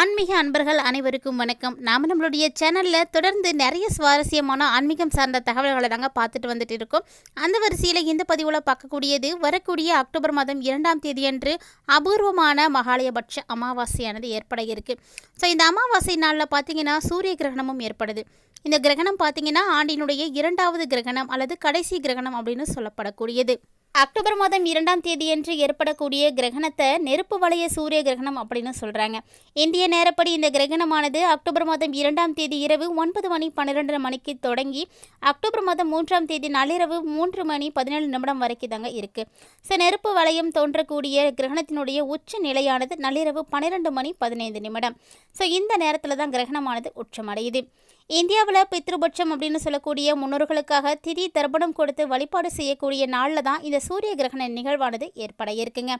ஆன்மீக அன்பர்கள் அனைவருக்கும் வணக்கம். நாம் நம்மளுடைய சேனலில் தொடர்ந்து நிறைய சுவாரஸ்யமான ஆன்மீகம் சார்ந்த தகவல்களை நாங்கள் பார்த்துட்டு வந்துட்டு இருக்கோம். அந்த வரிசையில் இந்த பதிவில் பார்க்கக்கூடியது வரக்கூடிய அக்டோபர் மாதம் இரண்டாம் தேதியன்று அபூர்வமான மகாலயபட்ச அமாவாசையானது ஏற்பட இருக்குது ஸோ இந்த அமாவாசை நாளில் பார்த்தீங்கன்னா சூரிய கிரகணமும் ஏற்படுது. இந்த கிரகணம் பார்த்தீங்கன்னா ஆண்டினுடைய இரண்டாவது கிரகணம் அல்லது கடைசி கிரகணம் அப்படின்னு சொல்லப்படக்கூடியது. அக்டோபர் மாதம் இரண்டாம் தேதியன்று ஏற்படக்கூடிய கிரகணத்தை நெருப்பு வளைய சூரிய கிரகணம் அப்படின்னு சொல்கிறாங்க இந்திய நேரப்படி இந்த கிரகணமானது அக்டோபர் மாதம் இரண்டாம் தேதி இரவு ஒன்பது மணி பன்னிரெண்டரை மணிக்கு தொடங்கி அக்டோபர் மாதம் மூன்றாம் தேதி நள்ளிரவு மூன்று மணி பதினேழு நிமிடம் வரைக்கும் தாங்க இருக்குது ஸோ நெருப்பு வளையம் தோன்றக்கூடிய கிரகணத்தினுடைய உச்ச நிலையானது நள்ளிரவு பன்னிரெண்டு மணி பதினைந்து நிமிடம். ஸோ இந்த நேரத்தில் தான் கிரகணமானது உச்சமடையுது. இந்தியாவில் பித்ருபட்சம் அப்படின்னு சொல்லக்கூடிய முன்னோர்களுக்காக திதி தர்ப்பணம் கொடுத்து வழிபாடு செய்யக்கூடிய நாளில் தான் இந்த சூரிய கிரகண நிகழ்வானது ஏற்பட இருக்குங்க.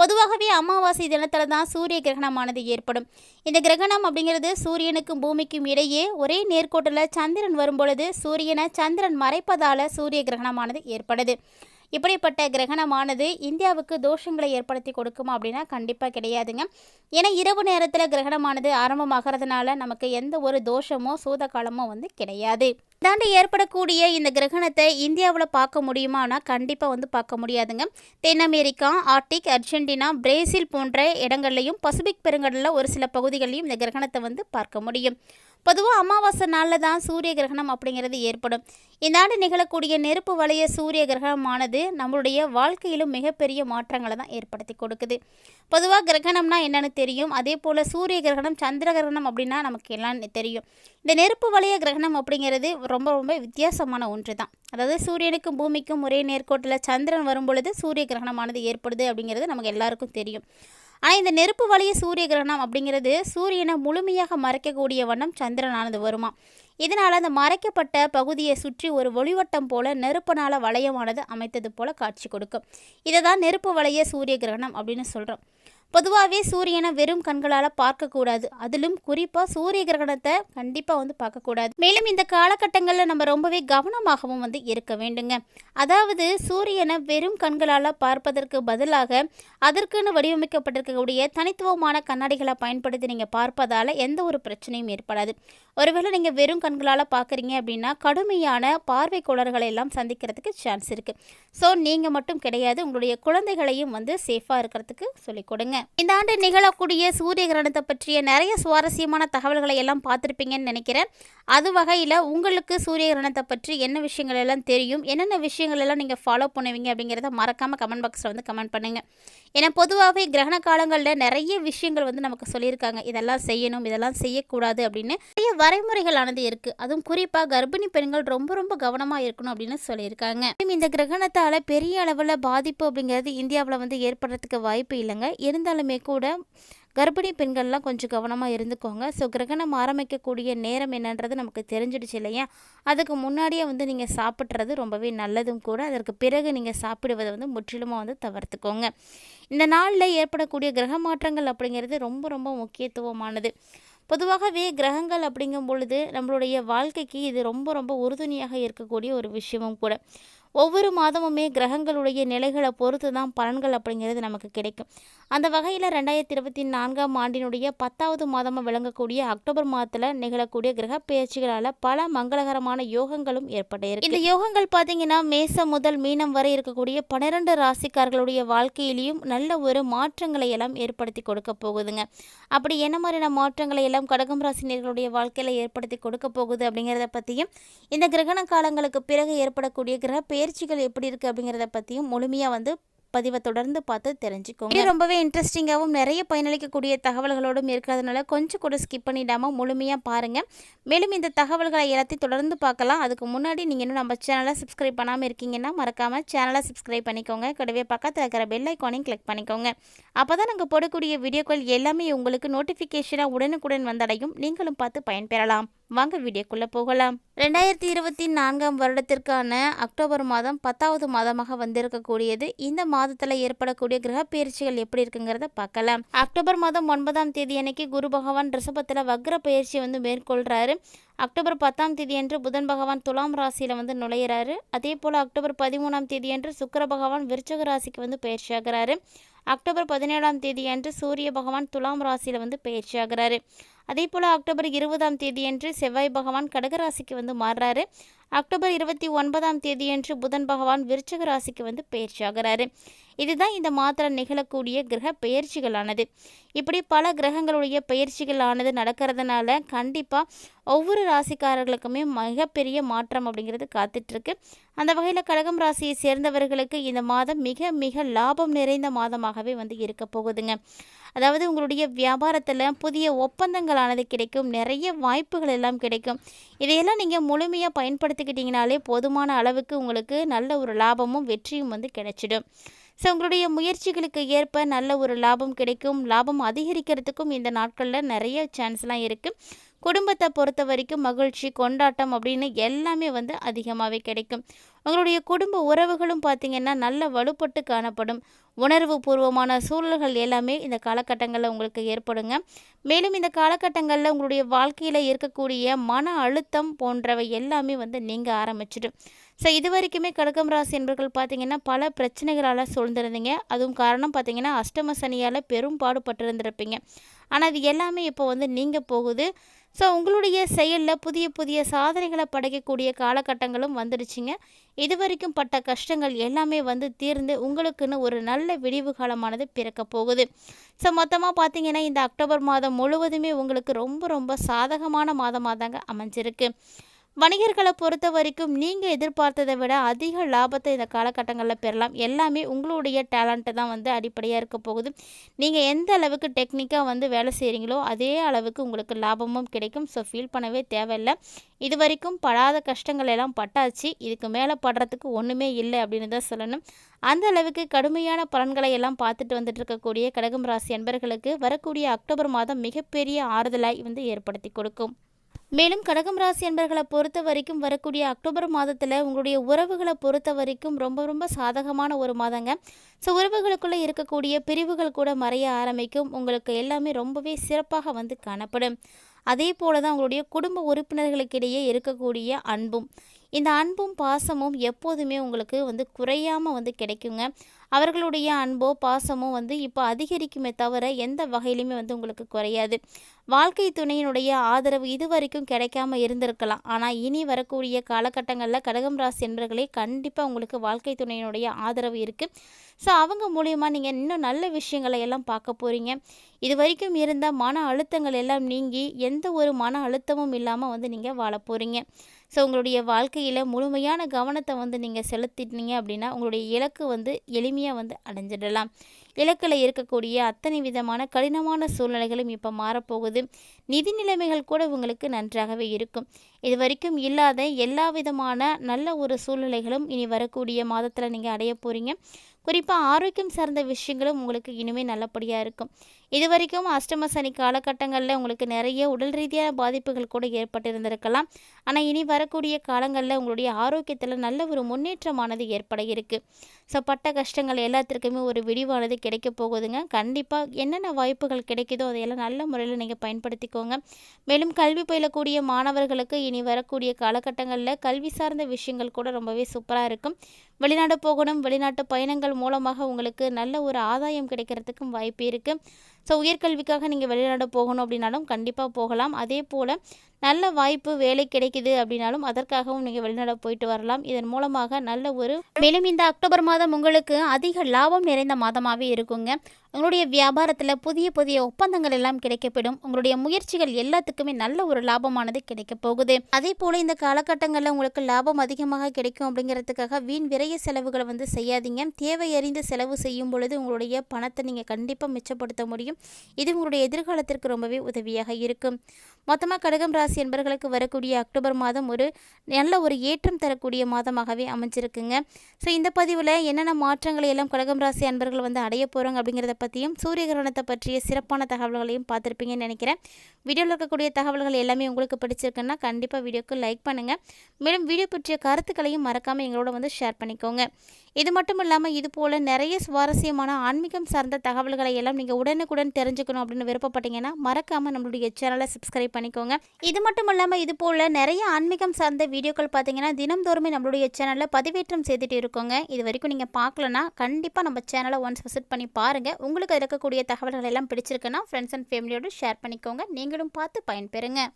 பொதுவாகவே அமாவாசை தினத்தில் தான் சூரிய கிரகணமானது ஏற்படும். இந்த கிரகணம் அப்படிங்கிறது சூரியனுக்கும் பூமிக்கும் இடையே ஒரே நேர்கோட்டில் சந்திரன் வரும்பொழுது சூரியனை சந்திரன் மறைப்பதால் சூரிய கிரகணமானது ஏற்படுது. இப்படிப்பட்ட கிரகணமானது இந்தியாவுக்கு தோஷங்களை ஏற்படுத்தி கொடுக்குமா அப்படின்னா கண்டிப்பாக கிடையாதுங்க. ஏன்னா இரவு நேரத்தில் கிரகணமானது ஆரம்பமாகிறதுனால நமக்கு எந்த ஒரு தோஷமோ சூத காலமோ வந்து கிடையாது. இதாண்டு ஏற்படக்கூடிய இந்த கிரகணத்தை இந்தியாவில் பார்க்க முடியுமானா கண்டிப்பாக வந்து பார்க்க முடியாதுங்க. தென் அமெரிக்கா ஆர்டிக் அர்ஜென்டினா பிரேசில் போன்ற இடங்கள்லையும் பசிபிக் பெருங்கடலில் ஒரு சில பகுதிகளையும் இந்த கிரகணத்தை வந்து பார்க்க முடியும். பொதுவாக அமாவாசை நாளில் தான் சூரிய கிரகணம் அப்படிங்கிறது ஏற்படும். இந்த ஆண்டு நிகழக்கூடிய நெருப்பு வளைய சூரிய கிரகணமானது நம்மளுடைய வாழ்க்கையிலும் மிகப்பெரிய மாற்றங்களை தான் ஏற்படுத்தி கொடுக்குது. பொதுவாக கிரகணம்னா என்னென்னு தெரியும். அதே போல் சூரிய கிரகணம் சந்திர கிரகணம் அப்படின்னா நமக்கு எல்லாம் தெரியும். இந்த நெருப்பு வளைய கிரகணம் அப்படிங்கிறது ரொம்ப ரொம்ப வித்தியாசமான ஒன்று தான். அதாவது சூரியனுக்கும் பூமிக்கும் ஒரே நேர்கோட்டில் சந்திரன் வரும்பொழுது சூரிய கிரகணமானது ஏற்படுது அப்படிங்கிறது நமக்கு எல்லாருக்கும் தெரியும். ஆனால் இந்த நெருப்பு வழிய சூரிய கிரகணம் அப்படிங்கிறது சூரியனை முழுமையாக மறைக்கக்கூடிய வண்ணம் சந்திரனானது வருமா? இதனால் அந்த மறைக்கப்பட்ட பகுதியை சுற்றி ஒரு ஒளிவட்டம் போல நெருப்பனால வளையமானது அமைத்தது போல காட்சி கொடுக்கும். இதை தான் நெருப்பு வளைய சூரிய கிரகணம் அப்படின்னு சொல்கிறோம் பொதுவாகவே சூரியனை வெறும் கண்களால் பார்க்கக்கூடாது. அதிலும் குறிப்பாக சூரிய கிரகணத்தை கண்டிப்பாக வந்து பார்க்கக்கூடாது. மேலும் இந்த காலகட்டங்களில் நம்ம ரொம்பவே கவனமாகவும் வந்து இருக்க வேண்டுங்க. அதாவது சூரியனை வெறும் கண்களால் பார்ப்பதற்கு பதிலாக அதற்குன்னு வடிவமைக்கப்பட்டிருக்கக்கூடிய தனித்துவமான கண்ணாடிகளை பயன்படுத்தி நீங்கள் பார்ப்பதால் எந்த ஒரு பிரச்சனையும் ஏற்படாது. ஒருவேளை நீங்கள் வெறும் கண்களால் பார்க்குறீங்க அப்படின்னா கடுமையான பார்வை குளறுகளை எல்லாம் சந்திக்கிறதுக்கு சான்ஸ் இருக்குது ஸோ நீங்கள் மட்டும் கிடையாது உங்களுடைய குழந்தைகளையும் வந்து சேஃபாக இருக்கிறதுக்கு சொல்லிக் கொடுங்க. இந்த ஆண்டு நிகழக்கூடிய சூரிய கிரகணத்தை பற்றிய நிறைய சுவாரஸ்யமான தகவல்களை எல்லாம் பார்த்துருப்பீங்கன்னு நினைக்கிறேன். அது வகையில் உங்களுக்கு சூரிய கிரகணத்தை பற்றி என்ன விஷயங்கள் எல்லாம் தெரியும்? என்னென்ன விஷயங்கள் எல்லாம் நீங்கள் ஃபாலோ பண்ணுவீங்க அப்படிங்கிறத மறக்காமல் கமெண்ட் பாக்ஸில் வந்து கமெண்ட் பண்ணுங்கள் ஏன்னா பொதுவாகவே கிரகண காலங்களில் நிறைய விஷயங்கள் வந்து நமக்கு சொல்லியிருக்காங்க. இதெல்லாம் செய்யணும் இதெல்லாம் செய்யக்கூடாது அப்படின்னு. நிறைய வரைமுறைகளானது இருக்குது அதுவும் குறிப்பாக கர்ப்பிணி பெண்கள் ரொம்ப ரொம்ப கவனமாக இருக்கணும் அப்படின்னு சொல்லியிருக்காங்க. இந்த கிரகணத்தால் பெரிய அளவில் பாதிப்பு அப்படிங்கிறது இந்தியாவில் வந்து ஏற்படுறதுக்கு வாய்ப்பு இல்லைங்க. இருந்தாலுமே கூட கர்ப்பிணி பெண்கள்லாம் கொஞ்சம் கவனமாக இருந்துக்கோங்க. ஸோ கிரகணம் ஆரம்பிக்கக்கூடிய நேரம் என்னன்றது நமக்கு தெரிஞ்சிடுச்சு இல்லையா? அதுக்கு முன்னாடியே வந்து நீங்கள் சாப்பிட்றது ரொம்பவே நல்லதும் கூட. அதற்கு பிறகு நீங்கள் சாப்பிடுவதை வந்து முற்றிலுமாக வந்து தவிர்த்துக்கோங்க. இந்த நாளில் ஏற்படக்கூடிய கிரக மாற்றங்கள் அப்படிங்கிறது ரொம்ப ரொம்ப முக்கியத்துவமானது. பொதுவாகவே கிரகங்கள் அப்படிங்கும் பொழுது நம்மளுடைய வாழ்க்கைக்கு இது ரொம்ப ரொம்ப உறுதுணையாக இருக்கக்கூடிய ஒரு விஷயமும் கூட. ஒவ்வொரு மாதமுமே கிரகங்களுடைய நிலைகளை பொறுத்து தான் பலன்கள் அப்படிங்கிறது நமக்கு கிடைக்கும். அந்த வகையில் ரெண்டாயிரத்தி இருபத்தி நான்காம் ஆண்டினுடைய பத்தாவது மாதமாக விளங்கக்கூடிய அக்டோபர் மாதத்தில் நிகழக்கூடிய கிரக பயிற்சிகளால் பல மங்களகரமான யோகங்களும் ஏற்பட்டு இருக்கு. இந்த யோகங்கள் பார்த்தீங்கன்னா மேசம் முதல் மீனம் வரை இருக்கக்கூடிய பன்னிரெண்டு ராசிக்காரர்களுடைய வாழ்க்கையிலையும் நல்ல ஒரு மாற்றங்களை எல்லாம் ஏற்படுத்தி கொடுக்க போகுதுங்க. அப்படி என்ன மாதிரியான மாற்றங்களை எல்லாம் கடகம் ராசினியர்களுடைய வாழ்க்கையில் ஏற்படுத்தி கொடுக்க போகுது அப்படிங்கிறத பற்றியும் இந்த கிரகண காலங்களுக்கு பிறகு ஏற்படக்கூடிய கிரக பயிற்சிகள் எப்படி இருக்குது அப்படிங்கிறத பற்றியும் முழுமையாக வந்து பதிவை தொடர்ந்து பார்த்து தெரிஞ்சுக்கோங்க. இது ரொம்பவே இன்ட்ரெஸ்டிங்காகவும் நிறைய பயனளிக்கக்கூடிய தகவல்களோடும் இருக்கிறதுனால கொஞ்சம் கூட ஸ்கிப் பண்ணிடாமல் முழுமையாக பாருங்கள் மேலும் இந்த தகவல்களை எல்லாத்தையும் தொடர்ந்து பார்க்கலாம். அதுக்கு முன்னாடி நீங்கள் இன்னும் நம்ம சேனலை சப்ஸ்கிரைப் பண்ணாமல் இருக்கீங்கன்னா மறக்காமல் சேனலை சப்ஸ்கிரைப் பண்ணிக்கோங்க. கூடவே பக்கத்தில் இருக்கிற பெல் ஐக்கானையும் கிளிக் பண்ணிக்கோங்க. அப்போ தான் நாங்கள் போடக்கூடிய வீடியோக்கள் எல்லாமே உங்களுக்கு நோட்டிஃபிகேஷனாக உடனுக்குடன் வந்தடையும். நீங்களும் பார்த்து பயன்பெறலாம். வாங்க வீடியோக்குள்ளே போகலாம். ரெண்டாயிரத்தி இருபத்தி நான்காம் வருடத்திற்கான அக்டோபர் மாதம் பத்தாவது மாதமாக வந்திருக்கக்கூடியது. இந்த மாதத்தில் ஏற்படக்கூடிய கிரக பயிற்சிகள் எப்படி இருக்குங்கிறத பார்க்கலாம். அக்டோபர் மாதம் ஒன்பதாம் தேதி அன்னைக்கு குரு பகவான் ரிஷபத்தில் வக்ர பயிற்சி வந்து மேற்கொள்கிறாரு அக்டோபர் பத்தாம் தேதி அன்று புதன் பகவான் துலாம் ராசியில் வந்து நுழையிறாரு. அதே போல் அக்டோபர் பதிமூணாம் தேதி அன்று சுக்கர பகவான் விருச்சக ராசிக்கு வந்து பயிற்சியாகிறாரு. அக்டோபர் பதினேழாம் தேதி அன்று சூரிய பகவான் துலாம் ராசியில் வந்து பயிற்சியாகிறாரு. அதே போல் அக்டோபர் இருபதாம் தேதியன்று செவ்வாய் பகவான் கடகராசிக்கு வந்து மாறுறாரு. அக்டோபர் இருபத்தி ஒன்பதாம் தேதியன்று புதன் பகவான் விருச்சக ராசிக்கு வந்து பயிற்சியாகிறாரு இதுதான் இந்த மாத்திரம் நிகழக்கூடிய கிரக பெயர்ச்சிகளானது. இப்படி பல கிரகங்களுடைய பயிற்சிகளானது நடக்கிறதுனால கண்டிப்பாக ஒவ்வொரு ராசிக்காரர்களுக்குமே மிகப்பெரிய மாற்றம் அப்படிங்கிறது காத்துட்ருக்கு. அந்த வகையில் கடகம் ராசியை சேர்ந்தவர்களுக்கு இந்த மாதம் மிக மிக லாபம் நிறைந்த மாதமாகவே வந்து இருக்க போகுதுங்க. அதாவது உங்களுடைய வியாபாரத்தில் புதிய ஒப்பந்தங்களானது கிடைக்கும். நிறைய வாய்ப்புகள் எல்லாம் கிடைக்கும். இதையெல்லாம் நீங்கள் முழுமையாக பயன்படுத்திக்கிட்டிங்கனாலே போதுமான அளவுக்கு உங்களுக்கு நல்ல ஒரு லாபமும் வெற்றியும் வந்து கிடைச்சிடும். ஸோ உங்களுடைய முயற்சிகளுக்கு ஏற்ப நல்ல ஒரு லாபம் கிடைக்கும். லாபம் அதிகரிக்கிறதுக்கும் இந்த நாட்களில் நிறைய சான்ஸ்லாம் இருக்குது குடும்பத்தை பொறுத்த வரைக்கும் மகிழ்ச்சி கொண்டாட்டம் அப்படின்னு எல்லாமே வந்து அதிகமாகவே கிடைக்கும். உங்களுடைய குடும்ப உறவுகளும் பார்த்திங்கன்னா நல்ல வலுப்பட்டு காணப்படும். உணர்வு பூர்வமான சூழல்கள் எல்லாமே இந்த காலகட்டங்களில் உங்களுக்கு ஏற்படுங்க. மேலும் இந்த காலகட்டங்களில் உங்களுடைய வாழ்க்கையில் இருக்கக்கூடிய மன அழுத்தம் போன்றவை எல்லாமே வந்து நீங்கள் ஆரம்பிச்சிடும் ஸோ இது வரைக்குமே கடகம் ராசி என்பர்கள் பார்த்தீங்கன்னா பல பிரச்சனைகளால் சூழ்ந்திருந்தீங்க. அதுவும் காரணம் பார்த்தீங்கன்னா அஷ்டம சனியால் பெரும் பாடுபட்டிருந்திருப்பீங்க. ஆனால் அது எல்லாமே இப்போ வந்து நீங்கள் போகுது. ஸோ உங்களுடைய செயலில் புதிய புதிய சாதனைகளை படைக்கக்கூடிய காலகட்டங்களும் வந்துடுச்சுங்க. இது வரைக்கும் பட்ட கஷ்டங்கள் எல்லாமே வந்து தீர்ந்து உங்களுக்குன்னு ஒரு நல்ல விடிவு காலமானது பிறக்க போகுது. ஸோ மொத்தமாக பார்த்தீங்கன்னா இந்த அக்டோபர் மாதம் முழுவதுமே உங்களுக்கு ரொம்ப ரொம்ப சாதகமான மாதமாக தாங்க அமைஞ்சிருக்கு. வணிகர்களை பொறுத்த வரைக்கும் நீங்கள் எதிர்பார்த்ததை விட அதிக லாபத்தை இந்த காலகட்டங்களில் பெறலாம். எல்லாமே உங்களுடைய டேலண்ட்டு தான் வந்து அடிப்படையாக இருக்க போகுது. நீங்கள் எந்த அளவுக்கு டெக்னிக்காக வந்து வேலை செய்கிறீங்களோ அதே அளவுக்கு உங்களுக்கு லாபமும் கிடைக்கும். ஸோ ஃபீல் பண்ணவே தேவையில்லை. இது வரைக்கும் படாத கஷ்டங்கள் எல்லாம் பட்டாச்சு. இதுக்கு மேலே படுறதுக்கு ஒன்றுமே இல்லை அப்படின்னு தான் சொல்லணும். அந்த அளவுக்கு கடுமையான பலன்களை எல்லாம் பார்த்துட்டு வந்துட்டு இருக்கக்கூடிய கடகம் ராசி அன்பர்களுக்கு வரக்கூடிய அக்டோபர் மாதம் மிகப்பெரிய ஆறுதலாய் வந்து ஏற்படுத்தி கொடுக்கும். மேலும் கடகம் ராசி என்பர்களை பொறுத்த வரைக்கும் வரக்கூடிய அக்டோபர் மாதத்தில் உங்களுடைய உறவுகளை பொறுத்த வரைக்கும் ரொம்ப ரொம்ப சாதகமான ஒரு மாதங்க. ஸோ உறவுகளுக்குள்ளே இருக்கக்கூடிய பிரிவுகள் கூட மறைய ஆரம்பிக்கும். உங்களுக்கு எல்லாமே ரொம்பவே சிறப்பாக வந்து காணப்படும். அதே போல தான் உங்களுடைய குடும்ப உறுப்பினர்களுக்கிடையே இருக்கக்கூடிய அன்பும். இந்த அன்பும் பாசமும் எப்போதுமே உங்களுக்கு வந்து குறையாமல் வந்து கிடைக்குங்க. அவர்களுடைய அன்போ பாசமோ வந்து இப்போ அதிகரிக்குமே தவிர எந்த வகையிலுமே வந்து உங்களுக்கு குறையாது. வாழ்க்கை துணையினுடைய ஆதரவு இது வரைக்கும் கிடைக்காம இருந்திருக்கலாம். ஆனால் இனி வரக்கூடிய காலகட்டங்களில் கடகம் ராசி என்பர்களே கண்டிப்பாக உங்களுக்கு வாழ்க்கை துணையினுடைய ஆதரவு இருக்குது ஸோ அவங்க மூலியமாக நீங்கள் இன்னும் நல்ல விஷயங்களை எல்லாம் பார்க்க போகிறீங்க இது வரைக்கும் இருந்த மன அழுத்தங்கள் எல்லாம் நீங்கி எந்த ஒரு மன அழுத்தமும் இல்லாமல் வந்து நீங்கள் வாழ போகிறீங்க ஸோ உங்களுடைய வாழ்க்கையில் முழுமையான கவனத்தை வந்து நீங்கள் செலுத்திட்டீங்க அப்படின்னா உங்களுடைய இலக்கு வந்து எளிமையாக வந்து அடைஞ்சிடலாம். இலக்கில் இருக்கக்கூடிய அத்தனை விதமான கடினமான சூழ்நிலைகளும் இப்போ மாறப்போகுது. நிதி நிலைமைகள் கூட உங்களுக்கு நன்றாகவே இருக்கும். இது வரைக்கும் இல்லாத எல்லா விதமான நல்ல ஒரு சூழ்நிலைகளும் இனி வரக்கூடிய மாதத்தில் நீங்கள் அடைய போகிறீங்க குறிப்பாக ஆரோக்கியம் சார்ந்த விஷயங்களும் உங்களுக்கு இனிமேல் நல்லபடியாக இருக்கும். இது வரைக்கும் அஷ்டம சனி காலகட்டங்களில் உங்களுக்கு நிறைய உடல் ரீதியான பாதிப்புகள் கூட ஏற்பட்டிருந்திருக்கலாம். ஆனால் இனி வரக்கூடிய காலங்களில் உங்களுடைய ஆரோக்கியத்தில் நல்ல ஒரு முன்னேற்றமானது ஏற்பட இருக்குது ஸோ பட்ட கஷ்டங்கள் எல்லாத்திற்குமே ஒரு விடிவானது கிடைக்க போகுதுங்க. கண்டிப்பாக என்னென்ன வாய்ப்புகள் கிடைக்குதோ அதையெல்லாம் நல்ல முறையில் நீங்கள் பயன்படுத்திக்கோங்க. மேலும் கல்வி பயிலக்கூடிய மாணவர்களுக்கு இனி வரக்கூடிய காலகட்டங்களில் கல்வி சார்ந்த விஷயங்கள் கூட ரொம்பவே சூப்பராக இருக்கும். வெளிநாடு போகணும் வெளிநாட்டு பயணங்கள் மூலமாக உங்களுக்கு நல்ல ஒரு ஆதாயம் கிடைக்கிறதுக்கும் வாய்ப்பு இருக்குது ஸோ உயர்கல்விக்காக நீங்கள் வெளிநாடு போகணும் அப்படின்னாலும் கண்டிப்பாக போகலாம். அதே போல் நல்ல வாய்ப்பு வேலை கிடைக்குது அப்படின்னாலும் அதற்காகவும் நீங்கள் வெளிநாடு போயிட்டு வரலாம். இதன் மூலமாக நல்ல ஒரு மேலும் இந்த அக்டோபர் மாதம் உங்களுக்கு அதிக லாபம் நிறைந்த மாதமாகவே இருக்குங்க. உங்களுடைய வியாபாரத்தில் புதிய புதிய ஒப்பந்தங்கள் எல்லாம் கிடைக்கப்படும் உங்களுடைய முயற்சிகள் எல்லாத்துக்குமே நல்ல ஒரு லாபமானது கிடைக்க போகுது. அதே போல் இந்த காலகட்டங்களில் உங்களுக்கு லாபம் அதிகமாக கிடைக்கும் அப்படிங்கிறதுக்காக வீண் விரைய செலவுகளை வந்து செய்யாதீங்க. தேவை அறிந்து செலவு செய்யும் பொழுது உங்களுடைய பணத்தை நீங்கள் கண்டிப்பாக மிச்சப்படுத்த முடியும் முடியும். இது உங்களுடைய எதிர்காலத்திற்கு ரொம்பவே உதவியாக இருக்கும். மொத்தமாக கடகம் ராசி என்பர்களுக்கு வரக்கூடிய அக்டோபர் மாதம் ஒரு நல்ல ஒரு ஏற்றம் தரக்கூடிய மாதமாகவே அமைஞ்சிருக்குங்க. ஸோ இந்த பதிவில் என்னென்ன மாற்றங்களை எல்லாம் கடகம் ராசி அன்பர்கள் வந்து அடைய போகிறாங்க அப்படிங்கிறத பற்றியும் சூரிய கிரகணத்தை பற்றிய சிறப்பான தகவல்களையும் பார்த்துருப்பீங்கன்னு நினைக்கிறேன். வீடியோவில் இருக்கக்கூடிய தகவல்கள் எல்லாமே உங்களுக்கு பிடிச்சிருக்குன்னா கண்டிப்பாக வீடியோக்கு லைக் பண்ணுங்கள் மேலும் வீடியோ பற்றிய கருத்துக்களையும் மறக்காமல் எங்களோட வந்து ஷேர் பண்ணிக்கோங்க. இது மட்டும் இல்லாமல் இது போல் நிறைய சுவாரஸ்யமான ஆன்மீகம் சார்ந்த தகவல்களை எல்லாம் நீங்கள் உடனுக்குடன் தெரிஞ்சுக்கணும் அப்படின்னு விருப்பப்பட்டீங்கன்னா மறக்காமல் நம்மளுடைய சேனலை சப்ஸ்கிரைப் பண்ணிக்கோங்க. இது மட்டும் இல்லாமல் இது போல் நிறைய ஆன்மீகம் சார்ந்த வீடியோக்கள் பார்த்தீங்கன்னா தினம்தோறுமே நம்மளுடைய சேனலில் பதிவேற்றம் செய்துட்டு இருக்கோங்க. இது வரைக்கும் நீங்கள் பார்க்கலன்னா கண்டிப்பாக நம்ம சேனலை ஒன்ஸ் விசிட் பண்ணி பாருங்கள் உங்களுக்கு இருக்கக்கூடிய தகவல்கள் எல்லாம் பிடிச்சிருக்குன்னா ஃப்ரெண்ட்ஸ் அண்ட் ஃபேமிலியோடு ஷேர் பண்ணிக்கோங்க. நீங்களும் பார்த்து பயன்பெறுங்க.